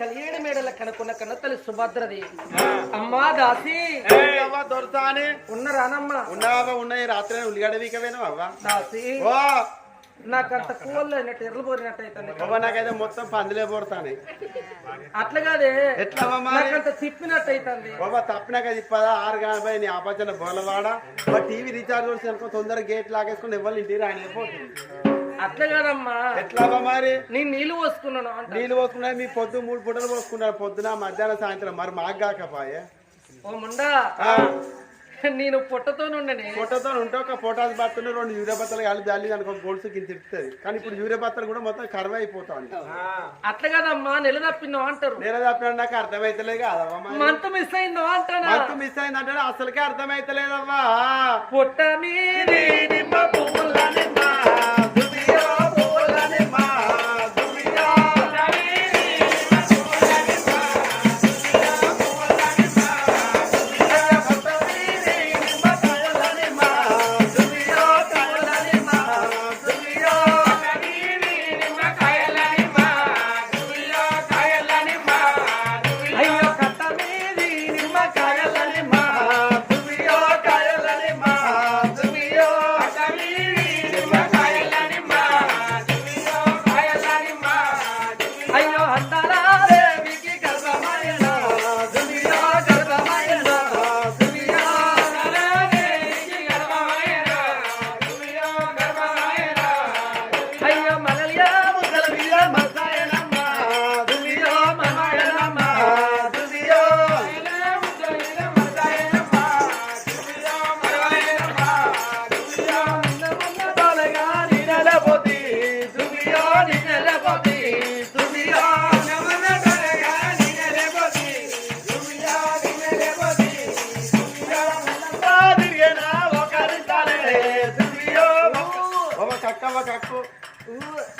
కలియేడు మేడల కనుకున్న కన్నతల్లి సుభద్రది. అమ్మా దాసి. అవ్వ దొరసాని ఉన్నరానమ్మ ఉన్నావా ఉన్నాయి. రాత్రి ఉల్లిగడ్డ వీకవేనా అవ్వ? దాసి. ఓ! నాకంత కూవల్లో అయినట్టు ఎర్రలు పోరినట్టు నాకైతే మొత్తం పందిలే పోతాను అట్లా కాదే. ఎట్లా నాకంత తిప్పినట్టు అవుతుంది బాబా తప్పినాక తిప్పదా? ఆరు గంటలపై నీ ఆపచ్చన బోలవాడ. టీవీ రీఛార్జ్ చేసి అనుకో తొందరగా గేట్ లాగేసుకుని ఎవరు ఇంటికి ఆయన అయిపోతుంది అట్లా కాదమ్మా. ఎట్లా అవ్వ మరి? నేను నీళ్ళు పోసుకున్నాను అంట. నీళ్ళు పోసుకున్నా మీ పొద్దు మూడు పూటలు పోసుకున్నారు పొద్దున మధ్యాహ్నం సాయంత్రం. మరి మాకు కాకపాయే. ఓ ముండా. నేను పుట్టతో నుండని ఫోటోతో ఉంటే ఒక ఫోటోస్ బత్తలు రెండు యూరియా బత్తలు కలిపి దాన్ని దానికి ఒక గొలుసు కింద తిప్పుతుంది. కానీ ఇప్పుడు యూరియా బత్తలు కూడా మొత్తం కరువు అయిపోతాను అట్లా కాదమ్మా నెల తప్పిందో అంటారు. నేను తప్పిన నాకు అర్థమైతలే కాదవ్వ మరి. మంత్ మిస్ అయిందో అంటానా? మత్తు మిస్ అయిందంటే అసలుకే అర్థమైతలేదవ్వా పుట్ట మీది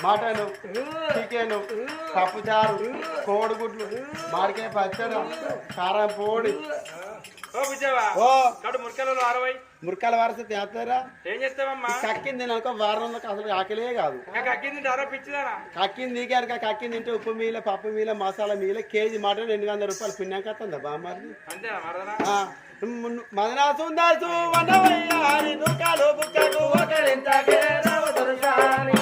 మటను చికెన్ పప్పుచారు కోడిగుడ్లు మాడికాయ పచ్చడి కారం పొడి. మురకాల వరస తేస్తారా ఏం చేస్తావమ్మా? కక్కింది అనుకో వారం అసలు ఆకలే కాదు. కక్కింది దిగారు కక్కింది తింటే ఉప్పు మీల పప్పు మీల మసాలా మీల కేజీ మటన్ ఎనిమిది వందల రూపాయలు బామ్మారిది? అంతేనా మరదనా? మదనా. ఏంటిదవ్వ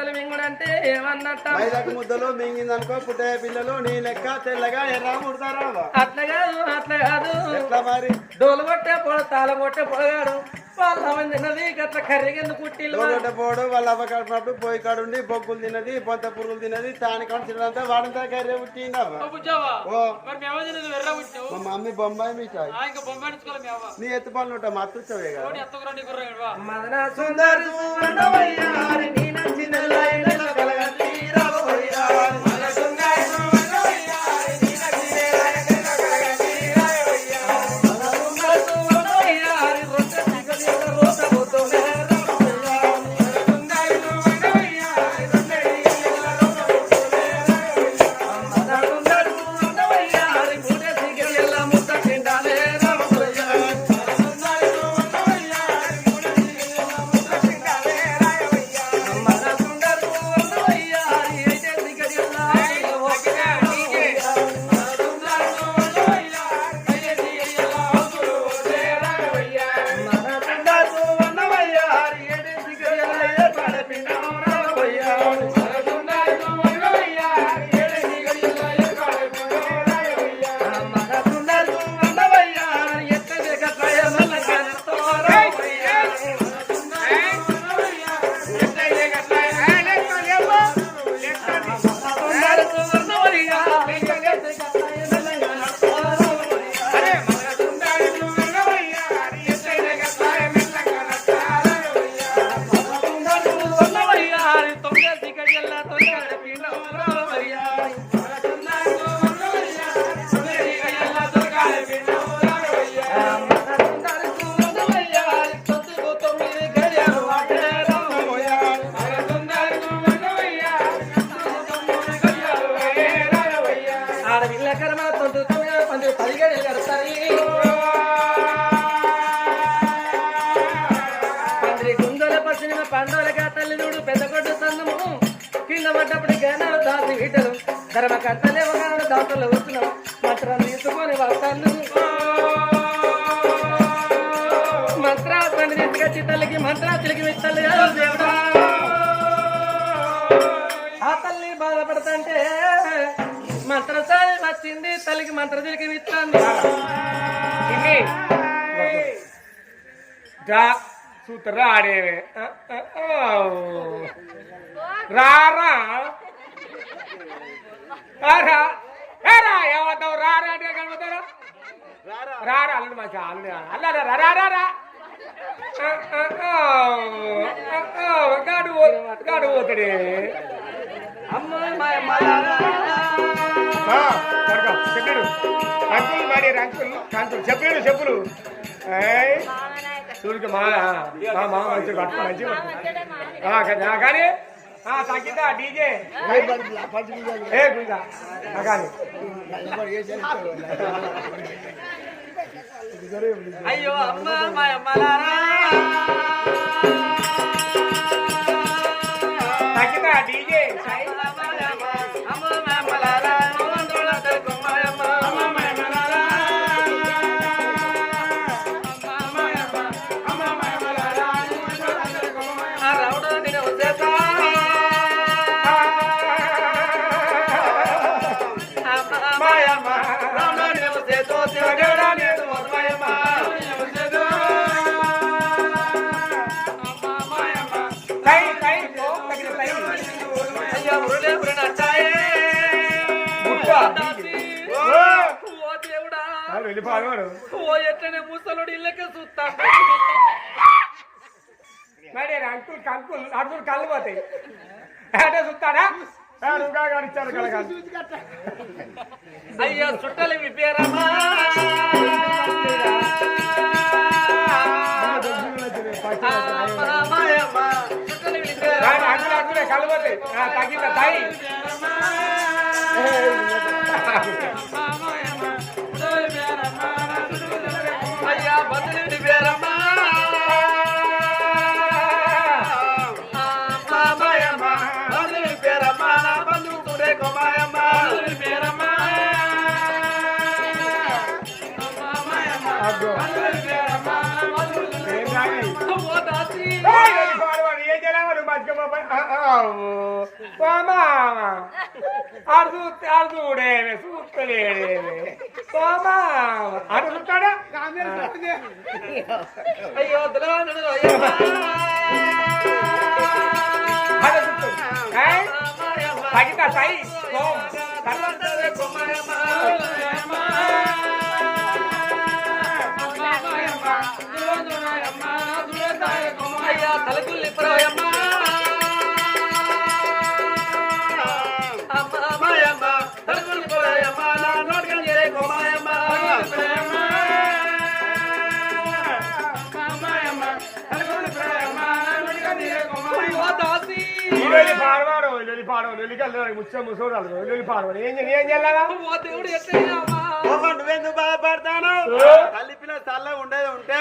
ముద్దలు మింగుడంటే ఏమన్నట్ట మైదాకు ముద్దలు మింగిందనుకో పుట్టే పిల్లలు నీ లెక్క తెల్లగా ఎర్ర ముడతారా అట్లా కాదు అట్లా కాదు. మరి? డోలు కొట్టే పొడ తాళం కొట్టే పొడగాడు మంది తిన్నది గట్ల కర్రీగందు కుట్టిల్లు తోట పోడు వాళ్ళ అవ్వ కడుపునప్పుడు పోయి కాడుండి బొగ్గులు తిన్నది బొంత పురుగులు తిన్నది తాని కాల్చినంతా వాడంతా కర్రీ పుట్టిందవ్వ బుజ్జవా ఓ మరి మేము తిన్నది వెర్ర బుజ్జావు మా మమ్మీ బొంబాయి మిఠాయి. ఇంకా మీ అవ్వ. నీ ఎత్తు పనులు ఉంటా మత్తుచ్చవే కదా. మదన సుందర నీ నచ్చిన బండోలకి ఆ తల్లి పెద్ద కొట్టు సన్నము. కింద పడ్డప్పుడు గనాలు దాసి వీటలు ధర్మ కట్టలేవు గాను దాతలు వస్తున్నాం మంత్రం తీసుకొని వస్తాను మంత్రాలు తీసుకొచ్చి తల్లికి మంత్రాతులకి తల్లి ఆ తల్లి బాధపడతంటే మంత్రసారి వచ్చింది తల్లికి మంత్రజలికి ఇస్తాను ఇన్ని రా సూత్ర ఆడేవే రారా? రారా రారా ఏమంటావు? రారా అంటే కనబడతారా రారా. అల్లుడు మంచి అల్లుడు అల్లా రా రా రా రా. గాడు గాడు పోతాడే. చెప్పాడు. అంకుల్ మరి అంకుల్ అంకుల్ చెప్పాడు చెప్పులు. ఏయ్, చూడుకు మా మా మామ మంచిగా పట్టుకో మంచిగా పట్టుకో. ఆ, కానీ- ఆ, కానీ ఆ, తగ్గిందా డీజే ఏ గుంజా ఆ, కానీ అయ్యో అమ్మ మాయమ్మలారా తగ్గిందా డీజే అమ్మ చాలు వెళ్ళిపోవాడు ఓ ఎట్లనే ముసలుడు ఇళ్ళకే చూస్తా. మరి అంకుల్ కంకుల్ అడుగులు కళ్ళు పోతాయి. అంటే చూస్తాడా? నువ్వుగా ఇచ్చారు కలగాలి అయ్యా చుట్టలు కళ్ళు పోతాయి. ఆ, తగ్గిందా? తాయి ఓ మామ. ఆడు చూస్తే ఆడు చూడేవే చూస్తలేడేవే మామ. ఆడు చూస్తాడా అయ్యో దులవానుడు అయ్యమ్మ ఆడు పాడవాడు ముచ్చ ముసోడాలు పాడవాడు. ఏం చేయాలి ఏం చేయాలా ఓ దేవుడు ఎట్లయ్యావా ఓహో, నువ్వెందుకు బాధపడతాను? ఓ. తల్లి పిల్ల చల్లగా ఉండేది ఉంటే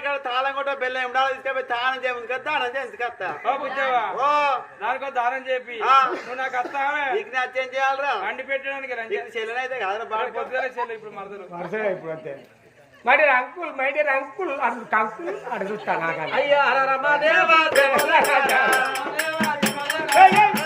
కాడ తాళం కొట్ట బెల్లం తీసుకపోయి కదా దానం ఓ బుజ్జవ్వ, ఓ. దానికో దానం చెప్పి ఆ. నువ్వు నాకు వస్తావే నీకు నచ్చేం చేయాలరా? అండి పెట్టడానికి నీకు చెల్లెనైతే బాగా చెల్లి ఇప్పుడు మరదలు. వరుసగా ఇప్పుడు అంతే. My dear uncle my dear uncle అడు కంకుల్ అడు చూస్తా నాకని అయ్యా హర రమాదేవా దేవా. ei, ei.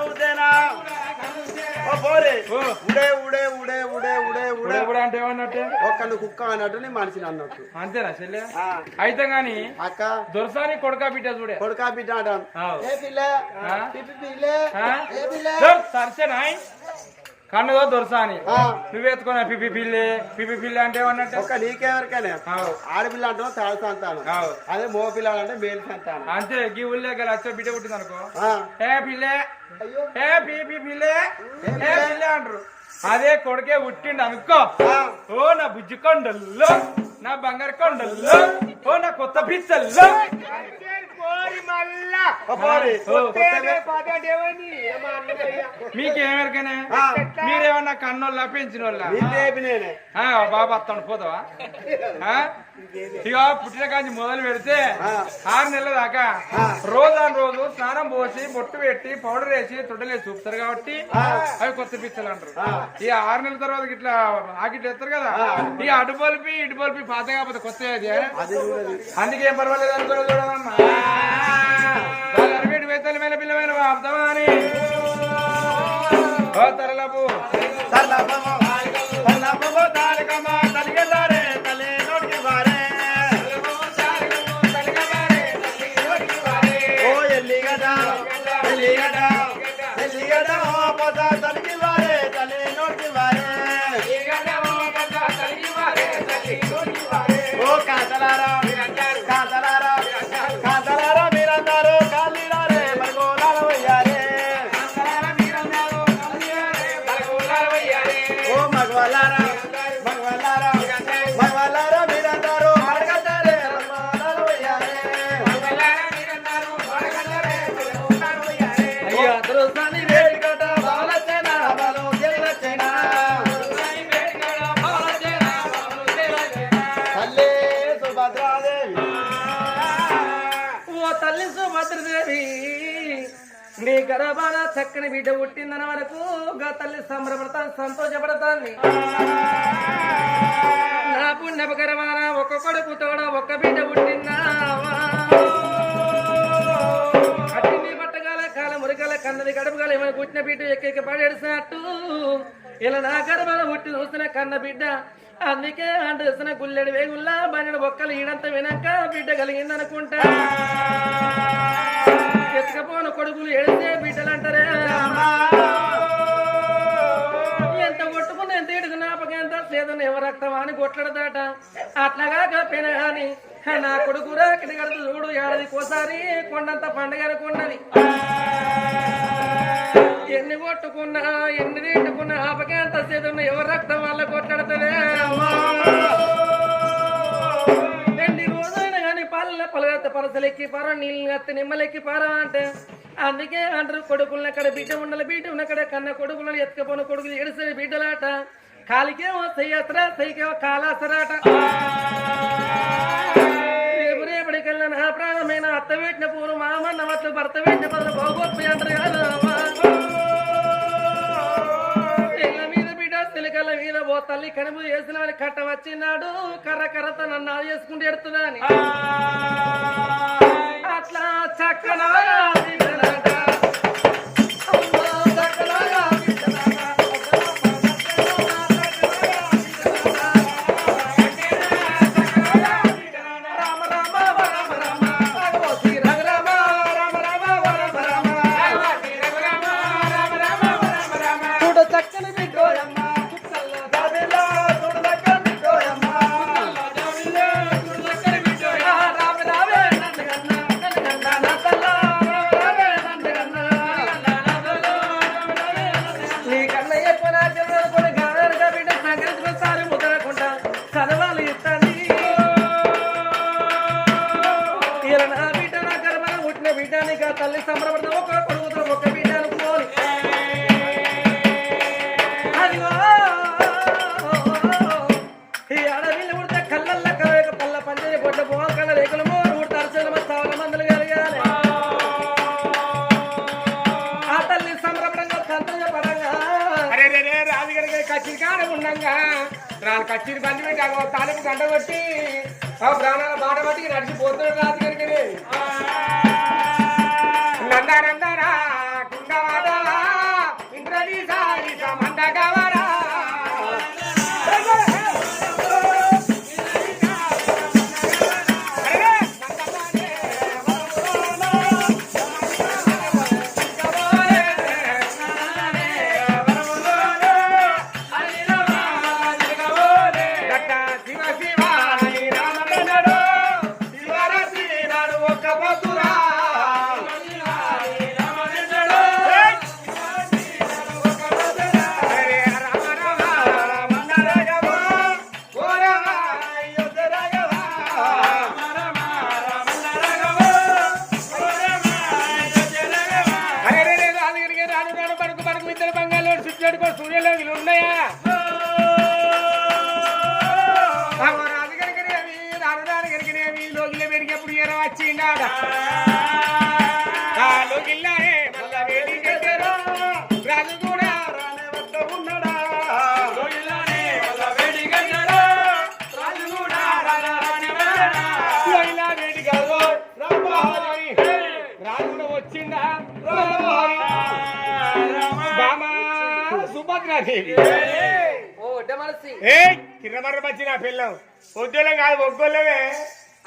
మోచాయి ఉడే ఉడే ఉడే ఉడే ఉడే ఉడే. ఇప్పుడు అంటే ఏమన్నట్టే? ఒక్కను కుక్క అన్నట్టు నీ మనిషిని అన్నట్టు. అంతేనా చెల్లె? అయితే గాని అక్క. దొరసాని కొడుకా బిడ్డ చూడే. కొడుకా బిడ్డ అంటాం. ఆవ్. ఏ పిల్ల? పిల్ల? కన్నుదో దొరసాని. నువ్వు ఎత్తుకున్నా పిపి పిల్లి. పిపి పిల్లి అంటే ఏమన్నట్టు? ఒక్క నీకెవరికైనా. ఆడపిల్ల అంటాం తాడు సంతానం. అదే మగ పిల్లలు అంటే మేలు సంతానం. అంతే గీ ఊళ్ళో వచ్చే బిడ్డ పుట్టింది అనుకో ఏ పిల్లే? ఏ పిపి పిల్లే. ఏ పిల్లే అంటారు. అదే కొడుకే పుట్టిండు అనుకో. ఓ నా బుజ్జి కొండల్లో నా బంగారు కొండల్లో ఓ నా కొత్త పిచ్చల్లో. మీకేమెరకనే? మీరేమన్నా కన్నోళ్ళ పెంచిన వాళ్ళ. బాబా అత్తాను పోతావా? ఇక పుట్టిన కాంచి మొదలు పెడితే. ఆరు నెలల దాకా. రోజాన్ రోజు స్నానం పోసి బొట్టు పెట్టి పౌడర్ వేసి తొట్టలేసి చూపుతారు కాబట్టి అవి కొత్త పిచ్చలు అంటారు. ఇక ఆరు నెలల తర్వాత ఇట్లా ఆకిట్ ఎత్తారు కదా? ఇక అటు బల్పి ఇటు బల్పి పాత కాకపోతే కొత్త అందుకే పర్వాలేదు అనుకున్నా చూడమమ్మా తరలపు నీ గర్భాన చక్కని బిడ్డ పుట్టిందన వరకు గా తల్లి సంబరపడతాను సంతోషపడతాను నా పుణ్యపకరమాన ఒక ఒక్క కొడుకు తోడ ఒక్క బిడ్డ పుట్టిందా? అట్టి మీ పట్టగాల కాల మురికాల కన్నది గడపగాల ఏమైనా పుట్టిన బిడ్డ ఎక్కెక్కి పడేసినట్టు ఇలా నా గర్భాల పుట్టి చూసిన కన్న బిడ్డ అందుకే అంటుసిన గుల్లెడి వేగుల్లా బన్నెడు బొక్కలు ఈడంత వినక బిడ్డ కలిగిందనుకుంటా. ఎత్తుకపోను కొడుకులు ఎడితే బిడ్డలు అంటారే ఎంత కొట్టుకున్న ఎంత ఇడుగు నాపక ఎంత లేదని ఎవరు రక్తం అని కొట్లాడదాట అట్లాగా కప్పిన నా కొడుకు రాకటి గడుతు చూడు ఏడాది కోసారి కొండంత పండుగ అనుకున్నది. ఎన్ని కొట్టుకున్నా ఎన్ని తిట్టుకున్నా ఆపకే అంత సేదున్న ఎవరు రక్తం వల్ల కొట్లాడతలే కానీ పలగత్త పరసలెక్కి పార నీళ్ళు కత్తి నిమ్మలెక్కి పారా అంటే. అందుకే అంటారు కొడుకులను అక్కడ బిడ్డ ఉండాలి బిడ్డ ఉన్నక్కడ కన్న కొడుకులను ఎత్తుకపోయిన కొడుకులు ఎడిసే బిడ్డలాట. కాలికేమో సయ్యత్రా సైకేమో కాలాసరాట రేపు రేపటికల్లా నా ప్రాణమైన అత్త పెట్టిన పూలు మామన్న మట్లు భర్త పెట్టిన పదలు బాగోత్తి అంటారు కదా తల్లి కనుపు చేసిన వారి కట్ట వచ్చినాడు కర్ర కర్రతో నన్ను చేసుకుంటూ ఎడుతుందా అని అట్లా చక్కనగా గంట కొట్టి ఆ ప్రాణాల బాట బట్టి నడిచిపోతున్నాడు వచ్చిండాడ ఆ లోగిల్లానే మళ్ళా వేడి కట్టారు రాజు కూడా రానే వద్ద ఉన్నాడా? లోగిల్లానే మళ్ళా వేడి కట్టారు రాజు కూడా రానా ఉన్నాడా? లోగిలా వేడి కాదు రామహరి బామా సుభద్రాదేవి ఓ ఏ కిరమర్ర వచ్చి నా పిల్లం. వద్దులే కాదు ఒగ్గోళ్ళవే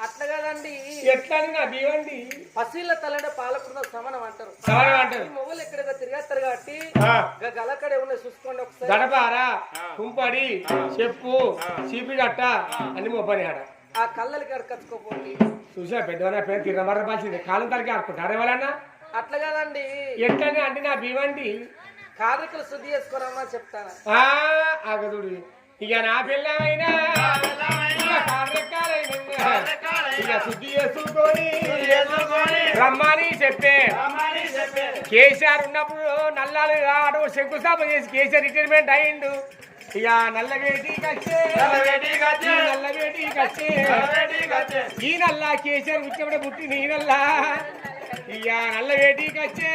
అట్లా కదండి. ఎట్లా అని నా బియ్యండి పసిళ్ళ తల్లడ పాలకున్న సమానం అంటారు. సమానం అంటారు. మొగలు ఎక్కడైనా తిరిగేస్తారు కాబట్టి ఆ, గా గలక్కడే ఉన్న చూసుకోండి ఒకసారి. గడపారా? కుంపడి చెప్పు చీపిడట్ట అన్ని మొప్పని ఆడ. ఆ కళ్ళకి అడకచ్చుకోపోండి చూసా పెద్దవన్న పేరు పచ్చింది కాలం తలకి ఆడుకుంటారు ఎవరన్నా అట్లా కదండి. ఎట్లని అంటే నా బియ్యండి కార్మికులు శుద్ధి చేసుకోరమ్మా చెప్తాను. ఆ ఆగదుడు ఇక నా పిల్లమైనా రమ్మని చెప్పే. కేసీఆర్ ఉన్నప్పుడు నల్లాలు ఆడు శంకుస్థాపన చేసి కేసీఆర్ రిటైర్మెంట్ అయిండు. ఇక ఈ నల్ల కేసీఆర్ ముచ్చబడి పుట్టింది ఈ నల్ల. ఇక నల్ల వేటికి వచ్చే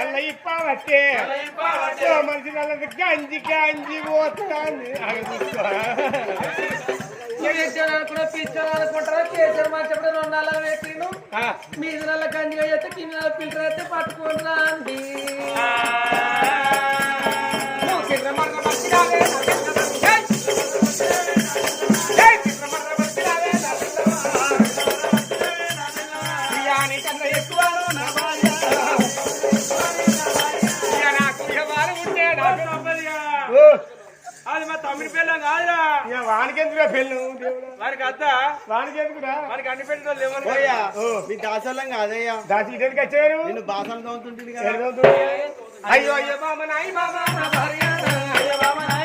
నల్ల ఇప్ప మనిషి నల్ల గంజి గంజి పోతుంది. అనుకున్నా పిచ్చర్ అనుకుంటారా కేసీఆర్ మంచప్పుడు రెండు నెలలు పెట్టిను మీద నెల గంజిగా అయితే కింద నెల ఫిల్టర్ అయితే పట్టుకుంటా అండి అది మా తమ్ముడి పిల్లం కాదురా. వానికెందుకురా పెళ్ళు? దేవుడా. వారికి అత్త. వానికెందుకురా? వారికి అన్ని పెట్టిన లేవని మీ దాసల్లం కాదయ్యా. దాచి ఇక్కడికి వచ్చారు? నేను బాసలు తోముతుంటుంది కదా. అయ్యో అయ్యో బామ నాయి భార్య. అయ్యో నాయి.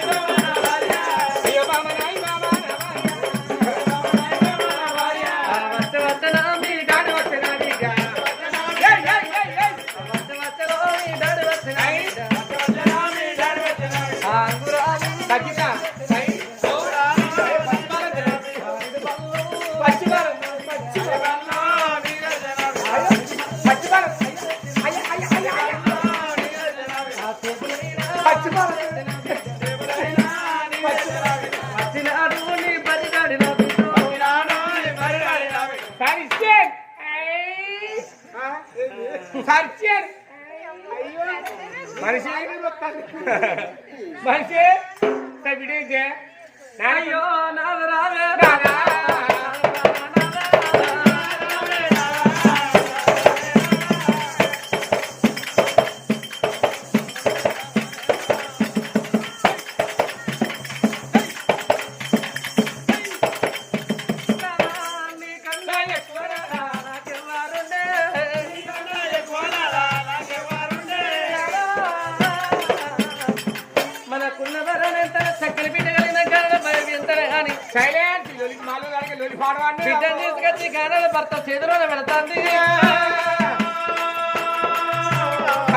గానాల చేతిలోనే పెడతాంది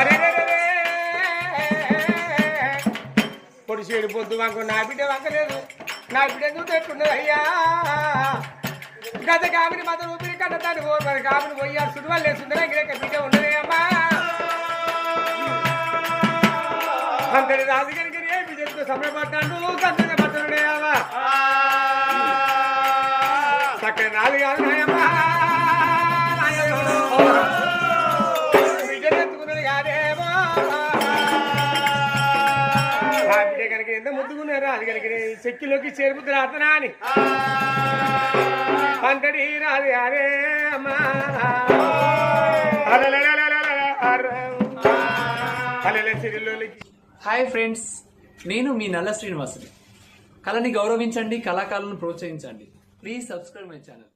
అరే రే పొద్దు మాకు నా బిడ్డ వంకలేదు. నా బిడ్డ చూస్తే ఎట్లున్నది అయ్యా? గత కామిని మత ఊపిరి కన్నతాను మరి కామిని పోయారు సుడువల్ లేస్తుందనే ఇక్కడ బిడ్డ ఉన్నదే అమ్మా. అంతటి రాజుగారికి ఏ బిడ్డతో సమయపడ్డాను అది కనుక చెక్కిలోకి అతనా అని అంతటి రాదు అరే అమ్మా హాయ్ ఫ్రెండ్స్ నేను మీ నల్ల శ్రీనివాసుని కళని గౌరవించండి కళాకారులను ప్రోత్సహించండి ప్లీజ్ సబ్స్క్రైబ్ మై ఛానల్